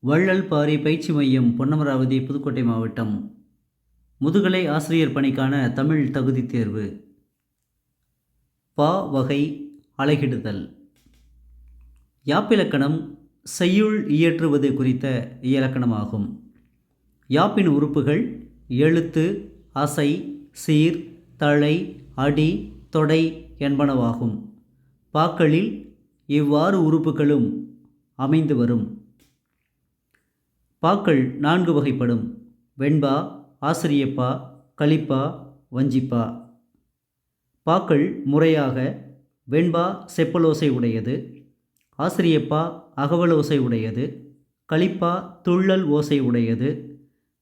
வள்ளல் பாரி பயிற்சி மையம் பொன்னமராவதி புதுக்கோட்டை மாவட்டம். முதுகலை ஆசிரியர் பணிக்கான தமிழ் தகுதி தேர்வு. பா வகை அலகிடுதல். யாப்பிலக்கணம் செய்யுள் இயற்றுவது குறித்த இலக்கணமாகும் யாப்பின் உறுப்புகள் எழுத்து அசை சீர் தழை அடி தொடை என்பனவாகும். பாக்களில் இவ்வாறு உறுப்புகளும் அமைந்து வரும். பாக்கள் நான்கு வகைப்படும். வெண்பா ஆசிரியப்பா கலிப்பா வஞ்சிப்பா. பாக்கள் முறையாக வெண்பா செப்பலோசை உடையது ஆசிரியப்பா அகவலோசை உடையது கலிப்பா துள்ளல் ஓசை உடையது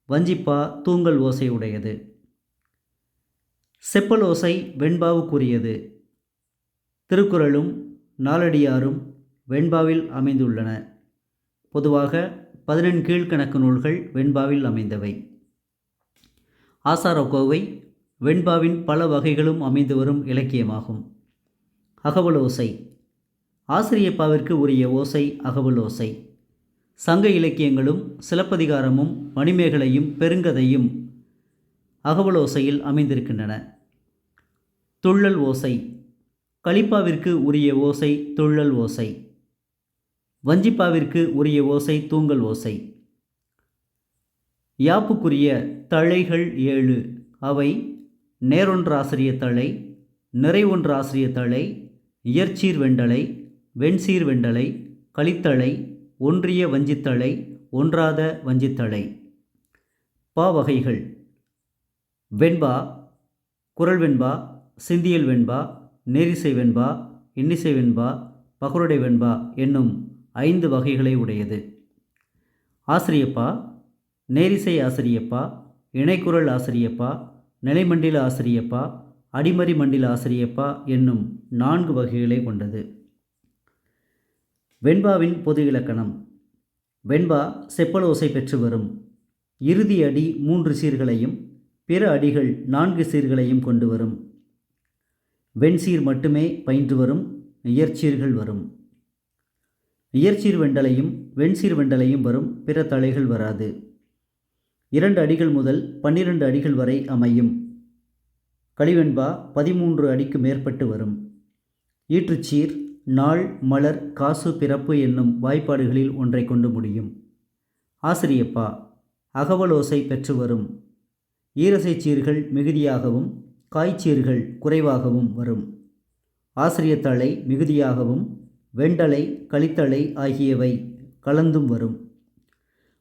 வஞ்சிப்பா தூங்கல் ஓசை உடையது. செப்பலோசை வெண்பாவுக்குரியது. திருக்குறளும் நாலடியாரும் வெண்பாவில் அமைந்துள்ளன. பொதுவாக பதினெண் கீழ்கணக்கு நூல்கள் வெண்பாவில் அமைந்தவை. ஆசாரக்கோவை வெண்பாவின் பல வகைகளும் அமைந்து வரும் இலக்கியமாகும். அகவல் ஓசை. ஆசிரியப்பாவிற்கு உரிய ஓசை அகவல் ஓசை. சங்க இலக்கியங்களும் சிலப்பதிகாரமும் மணிமேகலையும் பெருங்கதையும் அகவல் ஓசையில் அமைந்திருக்கின்றன. துள்ளல் ஓசை. கலிப்பாவிற்கு உரிய ஓசை துள்ளல் ஓசை. வஞ்சிப்பாவிற்கு உரிய ஓசை தூங்கல் ஓசை. யாப்புக்குரிய தழைகள் ஏழு. அவை நேரொன்றாசிரிய தழை நிறைவொன்றாசிரிய தழை இயற்சீர் வெண்டலை வெண்சீர் வெண்டலை கலித்தழை ஒன்றிய வஞ்சித்தழை ஒன்றாத வஞ்சித்தழை. பா வகைகள். வெண்பா குரல் வெண்பா சிந்தியல் வெண்பா நேரிசை வெண்பா இன்னிசை வெண்பா பகருடை வெண்பா என்னும் ஐந்து வகைகளை உடையது. ஆசிரியப்பா நேரிசை ஆசிரியப்பா இணைக்குரல் ஆசிரியப்பா நிலைமண்டில ஆசிரியப்பா அடிமறி மண்டில ஆசிரியப்பா என்னும் நான்கு வகைகளை கொண்டது. வெண்பாவின் பொது இலக்கணம். வெண்பா செப்பலோசை பெற்று வரும். இறுதி அடி மூன்று சீர்களையும் பிற அடிகள் நான்கு சீர்களையும் கொண்டு வரும். வெண்சீர் மட்டுமே பயின்று வரும் இயற்சீர்கள் வரும். இயற்சீர் வெண்டலையும் வெண்சீர் வெண்டலையும் வரும் பிற தலைகள் வராது. இரண்டு அடிகள் முதல் பன்னிரண்டு அடிகள் வரை அமையும். களிவெண்பா பதிமூன்று அடிக்கு மேற்பட்டு வரும். ஈற்றுச்சீர் நாள் மலர் காசு பிறப்பு என்னும் வாய்ப்பாடுகளில் ஒன்றை கொண்டு முடியும். ஆசிரியப்பா அகவலோசை பெற்று வரும். ஈரசைச்சீர்கள் மிகுதியாகவும் காய்ச்சீர்கள் குறைவாகவும் வரும். ஆசிரியத்தழை மிகுதியாகவும் வெண்டலை கழித்தலை ஆகியவை கலந்தும் வரும்.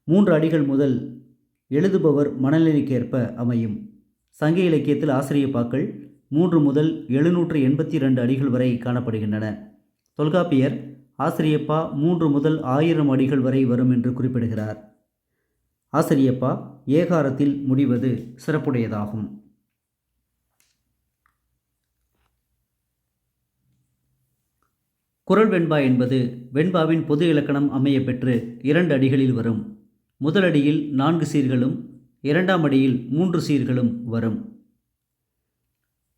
மூன்று அடிகள் முதல் எழுதுபவர் மனநிலைக்கேற்ப அமையும். சங்க இலக்கியத்தில் ஆசிரியப்பாக்கள் மூன்று முதல் எழுநூற்று எண்பத்தி ரெண்டு அடிகள் வரை காணப்படுகின்றன. தொல்காப்பியர் ஆசிரியப்பா மூன்று முதல் ஆயிரம் அடிகள் வரை வரும் என்று குறிப்பிடுகிறார். ஆசிரியப்பா ஏகாரத்தில் முடிவது சிறப்புடையதாகும். குரல் வெண்பா என்பது வெண்பாவின் பொது இலக்கணம் அமைய பெற்று இரண்டு அடிகளில் வரும். முதல் அடியில் நான்கு சீர்களும் இரண்டாம் அடியில் மூன்று சீர்களும் வரும்.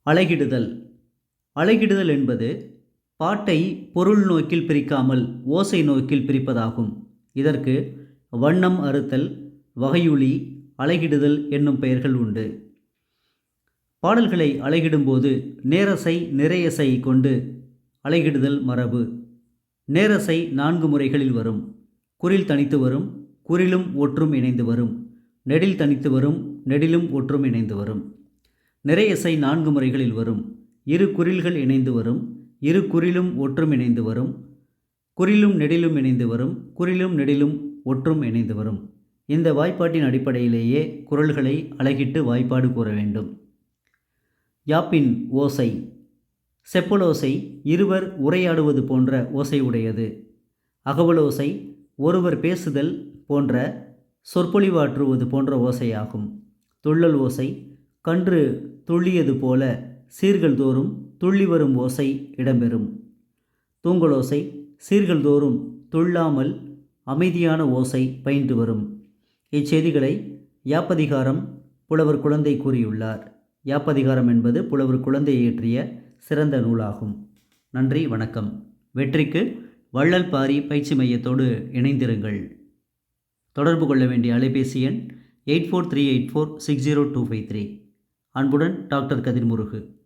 அழகிடுதல் அழகிடுதல் என்பது பாட்டை பொருள் நோக்கில் பிரிக்காமல் ஓசை நோக்கில் பிரிப்பதாகும். இதற்கு வண்ணம் அறுத்தல் வகையுளி அழகிடுதல் என்னும் பெயர்கள் உண்டு. பாடல்களை அழகிடும்போது நேரசை நிறையசை கொண்டு அலைகிடுதல் மரபு. நேரசை நான்கு முறைகளில் வரும். குறில் தனித்து வரும் குறிலும் ஒற்றும் இணைந்து வரும். நெடில் தனித்து வரும் நெடிலும் ஒற்றும் இணைந்து வரும். நிறையசை நான்கு முறைகளில் வரும். இரு குறில்கள் இணைந்து வரும் இரு குறிலும் ஒற்றும் இணைந்து வரும். குறிலும் நெடிலும் இணைந்து வரும் குறிலும் நெடிலும் ஒற்றும் இணைந்து வரும். இந்த வாய்ப்பாட்டின் அடிப்படையிலேயே குரல்களை அழகிட்டு வாய்ப்பாடு கூற வேண்டும். யாப்பின் ஓசை. செப்பலோசை இருவர் உரையாடுவது போன்ற ஓசை உடையது அகவலோசை ஒருவர் பேசுதல் போன்ற சொற்பொழிவாற்றுவது போன்ற ஓசையாகும். துள்ளல் ஓசை கன்று துள்ளியது போல சீர்கள் தோறும் துள்ளி வரும் ஓசை இடம்பெறும். தூங்கலோசை சீர்கள் தோறும் துள்ளாமல் அமைதியான ஓசை பயின்று வரும். இச்செய்திகளை யாப்பதிகாரம் புலவர் குழந்தை கூறியுள்ளார். யாப்பதிகாரம் என்பது புலவர் குழந்தை இயற்றிய சிறந்த நூலாகும். நன்றி வணக்கம். வெற்றிக்கு வள்ளல் பாரி பயிற்சி மையத்தோடு இணைந்திருங்கள். தொடர்பு கொள்ள வேண்டிய அலைபேசி எண் eight four three eight four six zero two five three. அன்புடன் டாக்டர் கதிர்முருகு.